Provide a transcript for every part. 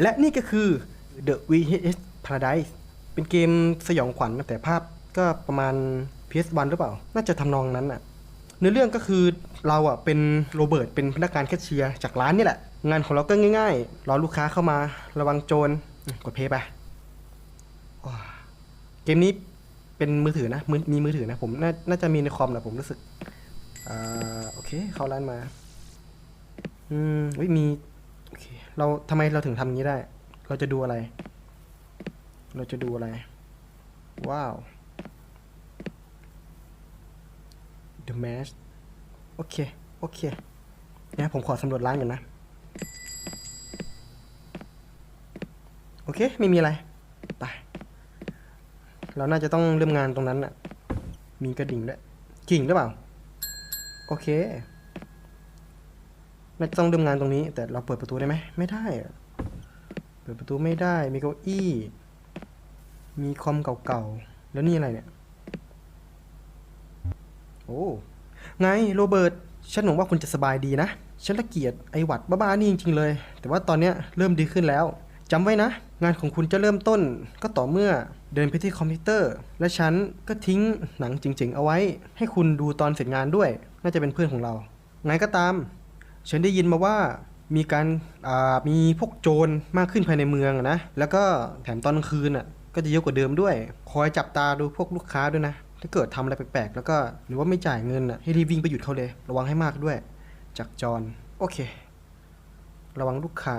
และนี่ก็คือ The VHS Paradise เป็นเกมสยองขวัญแต่ภาพก็ประมาณ PS1 หรือเปล่า น่าจะทำนองนั้นอะเนื้อเรื่องก็คือเราอะเป็นโรเบิร์ตเป็นพนักงานแคชเชียร์จากร้านนี่แหละ งานของเราก็ง่ายๆ รอลูกค้าเข้ามาระวังโจรกดเพย์ไปเกมนี้เป็นมือถือนะมมีมือถือนะ ผมน่าน่าจะมีในคอมนะผมรู้สึกอ่าโอเค เข้าร้านมา อืมเฮ้ยมี เราทำไมเราถึงทำงี้ได้ เราจะดูอะไร เราจะดูอะไร ว้าว The Mask โอเค โอเคเนี่ยผมขอสำรวจร้านก่อนนะ โอเค ไม่มีอะไร ไป เราน่าจะต้องเริ่มงานตรงนั้นน่ะ มีกระดิ่งด้วยกิ่งหรือเปล่า โอเค น่าจะต้องเริ่มงานตรงนี้ แต่เราเปิดประตูได้ไหมไม่ได้ เปิดประตูไม่ได้ มีเก้าอี้ มีคอมเก่าๆ แล้วนี่อะไรเนี่ย โอ้ ไงโรเบิร์ต ฉันหวังว่าคุณจะสบายดีนะ ฉันละเกียดไอหวัดบ้าๆนี่จริงๆเลย แต่ว่าตอนเนี้ยเริ่มดีขึ้นแล้วจำไว้นะ งานของคุณจะเริ่มต้นก็ต่อเมื่อเดินไปที่คอมพิวเตอร์ และฉันก็ทิ้งหนังจริงๆ เอาไว้ ให้คุณดูตอนเสร็จงานด้วย น่าจะเป็นเพื่อนของเราไงก็ตาม ฉันได้ยินมาว่ามีการมีพวกโจรมากขึ้นภายในเมืองนะ แล้วก็แถมตอนกลางคืนอะก็จะเยอะกว่าเดิมด้วย คอยจับตาดูพวกลูกค้าด้วยนะ ถ้าเกิดทำอะไรแปลกๆ แล้วก็หรือว่าไม่จ่ายเงินอะให้รีบวิ่งไปหยุดเขาเลย ระวังให้มากด้วย จากจอนโอเค ระวังลูกค้า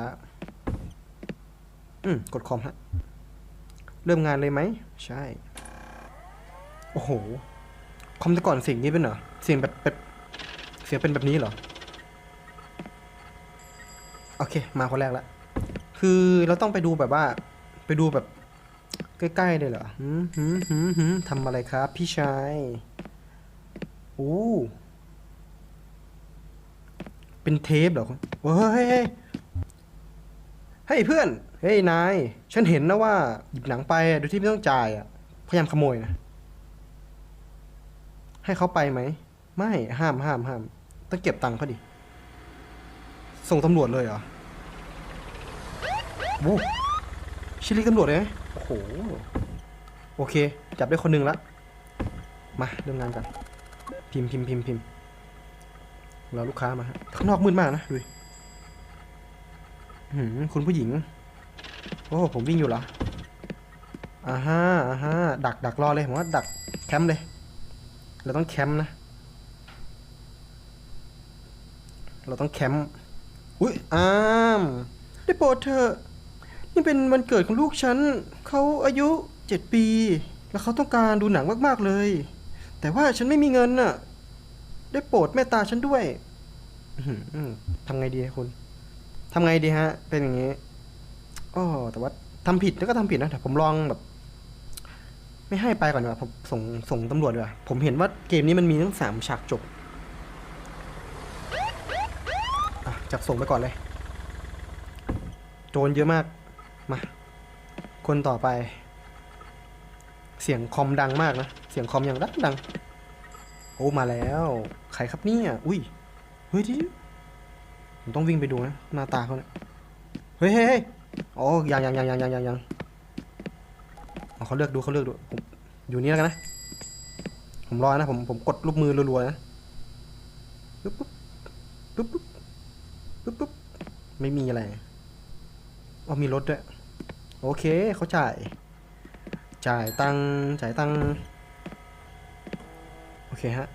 อืมกดคอมฮะ เริ่มงานเลยไหม ใช่ โอ้โห คอมแต่ก่อนเสียงนี้เป็นเหรอ เสียงแบบแบบ เสียงเป็นแบบนี้เหรอ อเค มาคนแรกละ คือเราต้องไปดูแบบว่า ไปดูแบบ ใกล้ๆเลยเหรอหืมหืมหืมหืมทำอะไรครับ พี่ชายโอ้เป็นเทปเหรอเฮ้ยเฮ้ยเฮ้ยเพื่อน เฮ้ยนาย ฉันเห็นนะว่าหยิบหนังไปโดยที่ไม่ต้องจ่ายอะ พยายามขโมยนะ ให้เขาไปไหม ไม่ ห้ามห้ามห้าม ต้องเก็บตังค์เขาดิ ส่งตำรวจเลยเหรอ โว้ชิลิตำรวจเลยไหมโอ้โห โอเค จับได้คนหนึ่งละมาเริ่มงานกัน พิมพ์พิมพ์พิมพ์พิมพ์รอลูกค้ามาฮะข้างนอกมืดมากนะดูหือคุณผู้หญิง โอ้ผมวิ่งอยู่เหรออ่าฮะอ่าฮะดักดักรอเลยผมว่าดักแคมป์เลย เราต้องแคมป์นะ เราต้องแคมป์อุ้ยอาม ได้โปรดเถอะ นี่เป็นวันเกิดของลูกฉันเขาอายุเจ็ดปี แล้วเขาต้องการดูหนังมากๆเลย แต่ว่าฉันไม่มีเงินน่ะ ได้โปรดเมตตาฉันด้วยทำไงดีคุณทำไงดีฮะ เป็นอย่างงี้อ๋อแต่ว่าทำผิดแล้วก็ทำผิดนะแต่ผมลองแบบ ไม่ให้ไปก่อนดีกว่าผมส่งส่งตำรวจดีกว่าผมเห็นว่าเกมนี้มันมีทั้งสามฉากจบจับส่งไปก่อนเลย โจรเยอะมาก มา คนต่อไป เสียงคอมดังมากนะ เสียงคอมอย่างดังดัง โอ้มาแล้ว ใครครับเนี่ย อุ้ย เฮ้ยที่ผมต้องวิ่งไปดูนะ หน้าตาเขาเนี่ย เฮ้ยเฮ้ยเฮ้ยโอ้ยังยังยังยังยังยังยังเอาเขาเลือกดูเขาเลือกดู ผมอยู่นี่แล้วกันนะ ผมรอนะ ผมผมกดรูปมือรัวๆนะปุ๊บปุ๊บปุ๊บปุ๊บปุ๊บปุ๊บไม่มีอะไรอ๋อมีรถด้วย โอเคเขาจ่าย จ่ายตังจ่ายตังโอเคฮะ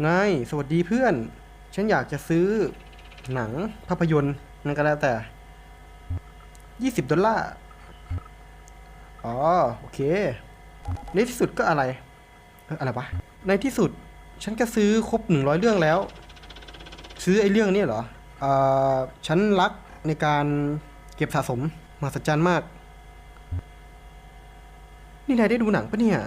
ไงสวัสดีเพื่อน ฉันอยากจะซื้อหนังภาพยนตร์นั่นก็แล้วแต่ยี่สิบดอลลาร์ อ๋อ โอเค ในที่สุดก็อะไร อะไรวะ ในที่สุด ฉันก็ซื้อครบหนึ่งร้อยเรื่องแล้ว ซื้อไอ้เรื่องนี้เหรอ อ่อฉันรักในการเก็บสะสม มหัศจรรย์มาก นี่นายได้ดูหนังปะเนี่ย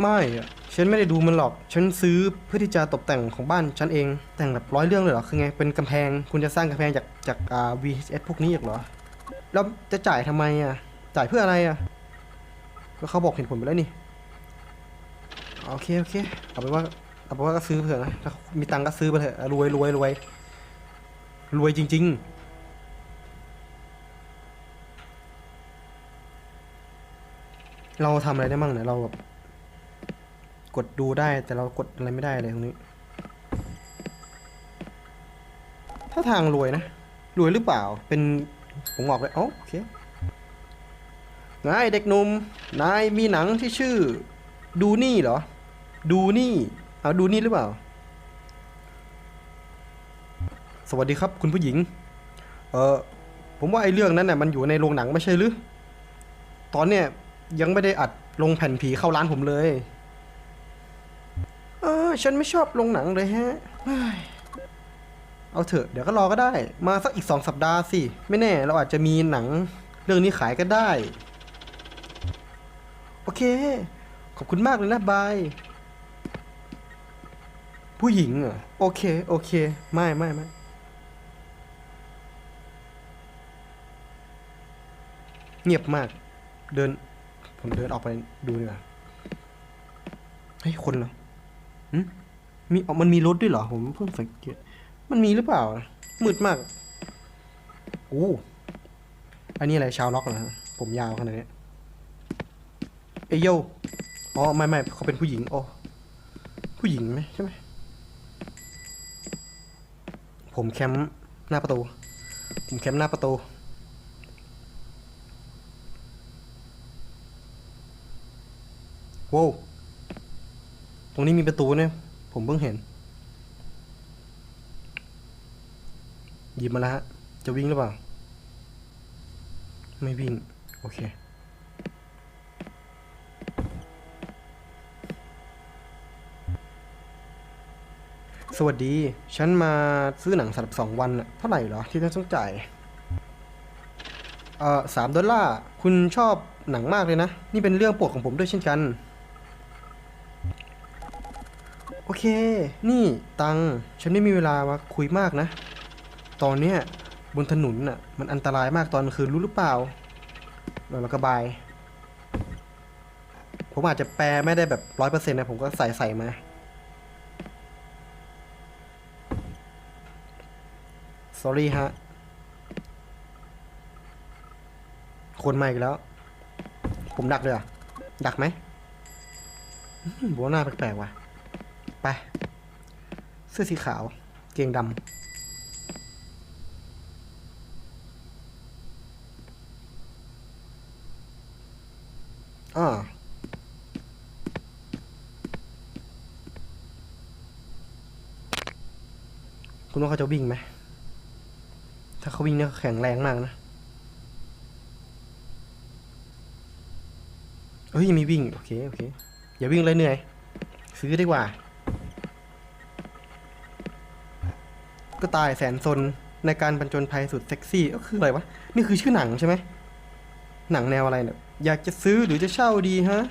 ไม่อะฉันไม่ได้ดูมันหรอก ฉันซื้อเพื่อที่จะตกแต่งของบ้านฉันเอง แต่งแบบร้อยเรื่องเลยเหรอ คือไง เป็นกำแพง คุณจะสร้างกำแพงจากจากอ่า VHS พวกนี้อีกเหรอ แล้วจะจ่ายทำไมอะ จ่ายเพื่ออะไรอะ ก็เขาบอกเห็นผลไปแล้วนี่ โอเค โอเค เอาไปว่า เอาไปว่าก็ซื้อเถอะนะถ้ามีตังก็ซื้อไปเถอะ รวยรวยรวยรวยจริง ๆ เราทำอะไรได้บ้างเนี่ยเราแบบกดดูได้แต่เรากดอะไรไม่ได้เลยตรงนี้ ถ้าทางรวยนะ รวยหรือเปล่า เป็นผมบอกเลยอ๋อโอเค นายเด็กหนุ่ม นายมีหนังที่ชื่อ ดูนี่เหรอ ดูนี่ เอาดูนี่หรือเปล่า สวัสดีครับคุณผู้หญิง เออผมว่าไอ้เรื่องนั้นน่ะมันอยู่ในโรงหนังไม่ใช่หรือ ตอนเนี้ย ยังไม่ได้อัดลงแผ่นผีเข้าร้านผมเลย เออ ฉันไม่ชอบลงหนังเลยฮะ เอาเถอะเดี๋ยวก็รอก็ได้ มาสักอีกสองสัปดาห์สิ ไม่แน่ เราอาจจะมีหนังเรื่องนี้ขายก็ได้ โอเค ขอบคุณมากเลยนะบาย ผู้หญิงเหรอโอเค โอเค ไม่ไม่ไม่เงียบมาก เดิน ผมเดินออกไปดูดีกว่าเฮ้ยคนเหรอหึมีอ๋อมันมีรถด้วยเหรอ ผมเพิ่งสังเกต มันมีหรือเปล่า มืดมากโอ้อันนี้อะไรชาวล็อกเหรอฮะผมยาวขนาดนี้เอยโยอ๋อไม่ไม่เขาเป็นผู้หญิงโอ้ผู้หญิงไหมใช่ไหมผมแคมป์หน้าประตู ผมแคมป์หน้าประตู โว้วตรงนี้มีประตูเนี่ย ผมเพิ่งเห็น หยิบมาแล้วฮะ จะวิ่งหรือเปล่า ไม่วิ่ง โอเค สวัสดี ฉันมาซื้อหนังสำหรับสองวันน่ะเท่าไหร่เหรอ ที่ฉันต้องจ่าย เอ่อสามดอลลาร์ คุณชอบหนังมากเลยนะ นี่เป็นเรื่องโปรดของผมด้วยเช่นกัน โอเค นี่ตัง ฉันไม่มีเวลามาคุยมากนะ ตอนเนี้ยบนถนนน่ะ มันอันตรายมากตอนกลางคืนรู้หรือเปล่าเราเราก็บาย ผมอาจจะแปลไม่ได้แบบร้อยเปอร์เซ็นต์นะผมก็ใส่ใส่มา sorry ฮะ คนมาอีกแล้ว ผมดักเลยอะ ดักไหมหือโบหน้าแปลกๆว่ะ ไปเสื้อสีขาว เกงดำอ่าคุณว่าเขาจะวิ่งไหม ถ้าเขาวิ่งเนี่ยเขาแข็งแรงมากนะ เฮ้ยมีวิ่ง โอเค โอเค อย่าวิ่งเลยเหนื่อย ซื้อดีกว่า ก็ตายแสนซนในการบรรจนภัยสุดเซ็กซี่ก็คืออะไรวะ นี่คือชื่อหนังใช่ไหม หนังแนวอะไรเนี่ย อยากจะซื้อหรือจะเช่าดีฮะ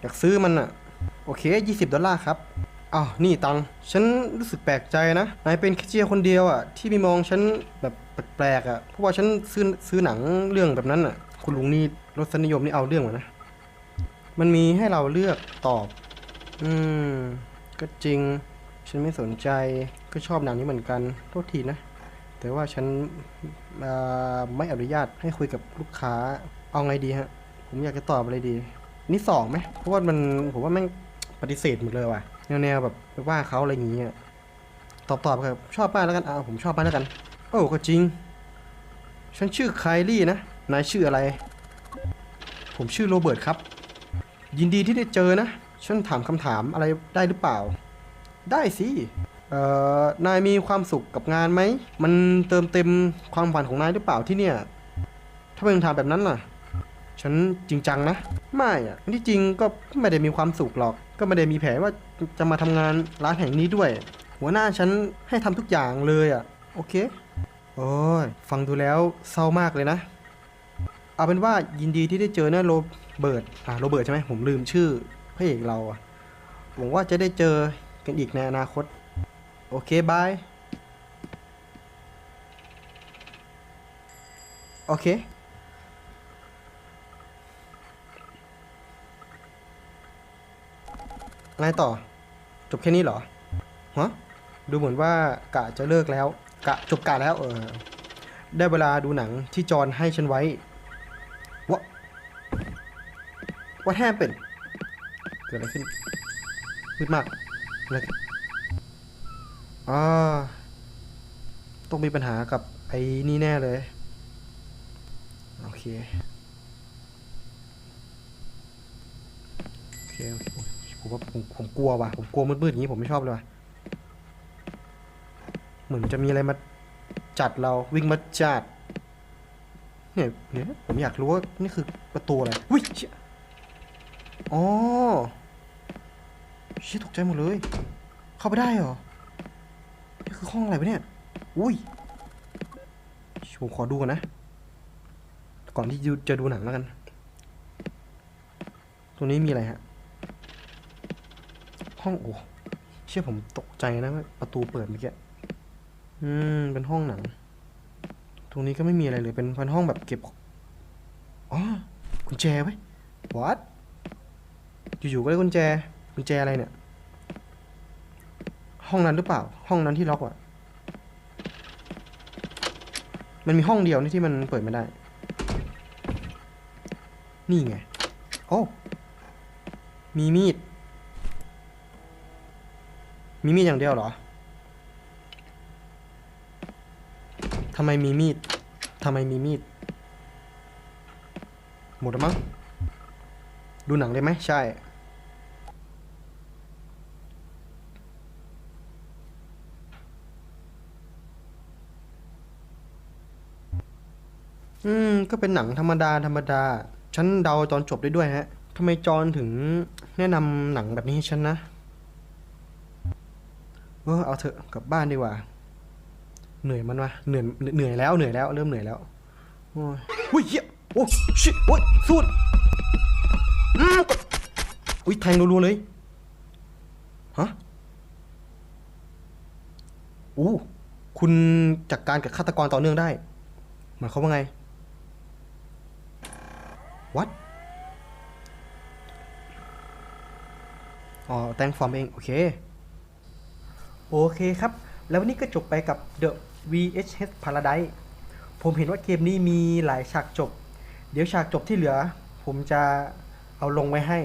อยากซื้อมันอะโอเค 20 ดอลลาร์ครับอ้าวนี่ตัง ฉันรู้สึกแปลกใจนะ นายเป็นแคชเชียร์คนเดียวอะที่มีมองฉันแบบแปลกๆอะเพราะว่าฉันซื้อซื้อหนังเรื่องแบบนั้นอะคุณลุงนี่รสนิยมนี่เอาเรื่องวะนะ มันมีให้เราเลือกตอบ อืม ก็จริง ฉันไม่สนใจก็ชอบหนังนี้เหมือนกันโทษทีนะ แต่ว่าฉันไม่อนุญาตให้คุยกับลูกค้าเอาไงดีฮะ ผมอยากจะตอบอะไรดี นี่สองไหมเพราะว่ามันผมว่าแม่งปฏิเสธหมดเลยว่ะแนวๆแบบไปว่าเขาอะไรอย่างเงี้ยตอบตอบครับชอบมาแล้วกันเอาผมชอบมาแล้วกัน โอ้ก็จริง ฉันชื่อไคลี่นะนายชื่ออะไร ผมชื่อโรเบิร์ตครับ ยินดีที่ได้เจอนะ ฉันถามคำถามอะไรได้หรือเปล่า ได้สิเอ่อนายมีความสุขกับงานไหม มันเติมเต็มความฝันของนายหรือเปล่าที่เนี่ย ถ้าเป็นถามแบบนั้นล่ะ ฉันจริงจังนะ ไม่อะที่จริงก็ไม่ได้มีความสุขหรอก ก็ไม่ได้มีแผนว่าจะมาทำงานร้านแห่งนี้ด้วย หัวหน้าฉันให้ทำทุกอย่างเลยอะโอเค โอ้ย ฟังดูแล้วเศร้ามากเลยนะ เอาเป็นว่ายินดีที่ได้เจอนะโรเบิร์ต อ่าโรเบิร์ตใช่ไหมผมลืมชื่อพระเอกเราอะหวังว่าจะได้เจอ กันอีกในอนาคต โอเคบาย โอเคไงต่อ จบแค่นี้เหรอฮะดูเหมือนว่ากะจะเลิกแล้ว กะจบกะแล้วเออ ได้เวลาดูหนังที่จอนให้ฉันไว้วะ What happened เกิดอะไรขึ้นมืดมาก อะไรกันอ่าต้องมีปัญหากับไอ้นี่แน่เลย โอเค โอเคผมว่าผมผมกลัวว่ะ ผมกลัวมืดๆอย่างนี้ผมไม่ชอบเลยว่ะ เหมือนจะมีอะไรมาจัดเราวิ่งมาจัดเนี่ยเนี่ยผมอยากรู้ว่า นี่คือประตูอะไรอุ้ยเชี่ยอ๋อ เชี่ยตกใจหมดเลย เข้าไปได้เหรอ นี่คือห้องอะไรวะเนี่ย อุ้ยผมขอดูก่อนนะ ก่อนที่จะดูหนังแล้วกัน ตรงนี้มีอะไรฮะ ห้องโอ้เชื่อผมตกใจนะประตูเปิดเมื่อกี้ อืม เป็นห้องหนัง ตรงนี้ก็ไม่มีอะไรเลย เป็นเป็นห้องแบบเก็บ อ๋อ กุญแจไว้ what อยู่ๆก็ได้กุญแจ กุญแจอะไรเนี่ย ห้องนั้นหรือเปล่า ห้องนั้นที่ล็อกอะมันมีห้องเดียวนี่ที่มันเปิดไม่ได้ นี่ไง โอ้ มีมีด มีมีดอย่างเดียวเหรอ ทำไมมีมีด ทำไมมีมีด หมดแล้วมั้ง ดูหนังได้ไหม ใช่ อืม ก็เป็นหนังธรรมดาธรรมดา ฉันเดาตอนจบได้ด้วยฮะทำไมจอนถึงแนะนำหนังแบบนี้ให้ฉันนะ เออเอาเถอะกลับบ้านดีกว่า เหนื่อยมันวะเหนื่อยเหนื่อยแล้วเหนื่อยแล้ว เริ่มเหนื่อยแล้ว โอ้ยอุ้ยเหี้ยโอ้ชิโอ้ยสูดอืมอุ้ยแทงรัวๆเลย ฮะอู้คุณจัดการกับฆาตกรต่อเนื่องได้ หมายความว่าไง what อ๋อแต่งฟอร์มเอง โอเค โอเคครับ แล้ววันนี้ก็จบไปกับ The VHS Paradise ผมเห็นว่าเกมนี้มีหลายฉากจบ เดี๋ยวฉากจบที่เหลือ ผมจะเอาลงไว้ให้